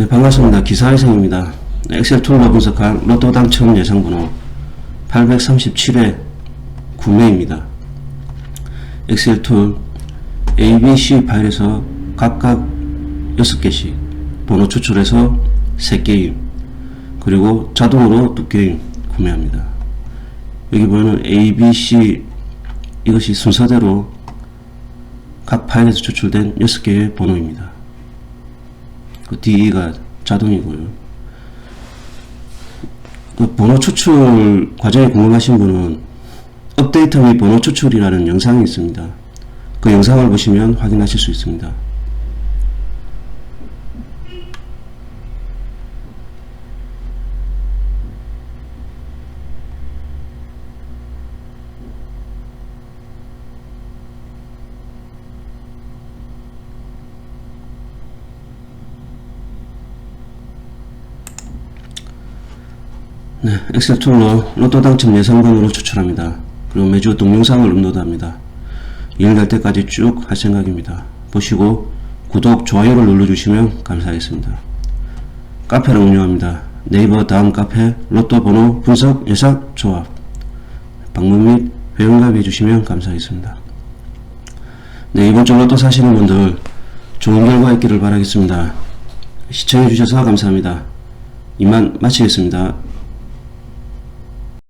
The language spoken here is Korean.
네, 반갑습니다. 기사회생입니다. 엑셀 툴로 분석한 로또 당첨 예상번호 837회 구매입니다. 엑셀 툴 A, B, C 파일에서 각각 6개씩 번호 추출해서 3게임 그리고 자동으로 2게임 구매합니다. 여기 보면 A, B, C 이것이 순서대로 각 파일에서 추출된 6개의 번호입니다. 그 D가 자동이고요. 그 번호 추출 과정이 궁금하신 분은 업데이트 및 번호 추출이라는 영상이 있습니다. 그 영상을 보시면 확인하실 수 있습니다. 네, 엑셀 툴로 로또 당첨 예상번호로 추출합니다. 그리고 매주 동영상을 업로드합니다. 일갈 때까지 쭉 할 생각입니다. 보시고 구독, 좋아요를 눌러주시면 감사하겠습니다. 카페를 운영합니다. 네이버 다음 카페 로또 번호 분석 예상 조합 방문 및 회원가입 해주시면 감사하겠습니다. 네, 이번 주 로또 사시는 분들 좋은 결과 있기를 바라겠습니다. 시청해주셔서 감사합니다. 이만 마치겠습니다.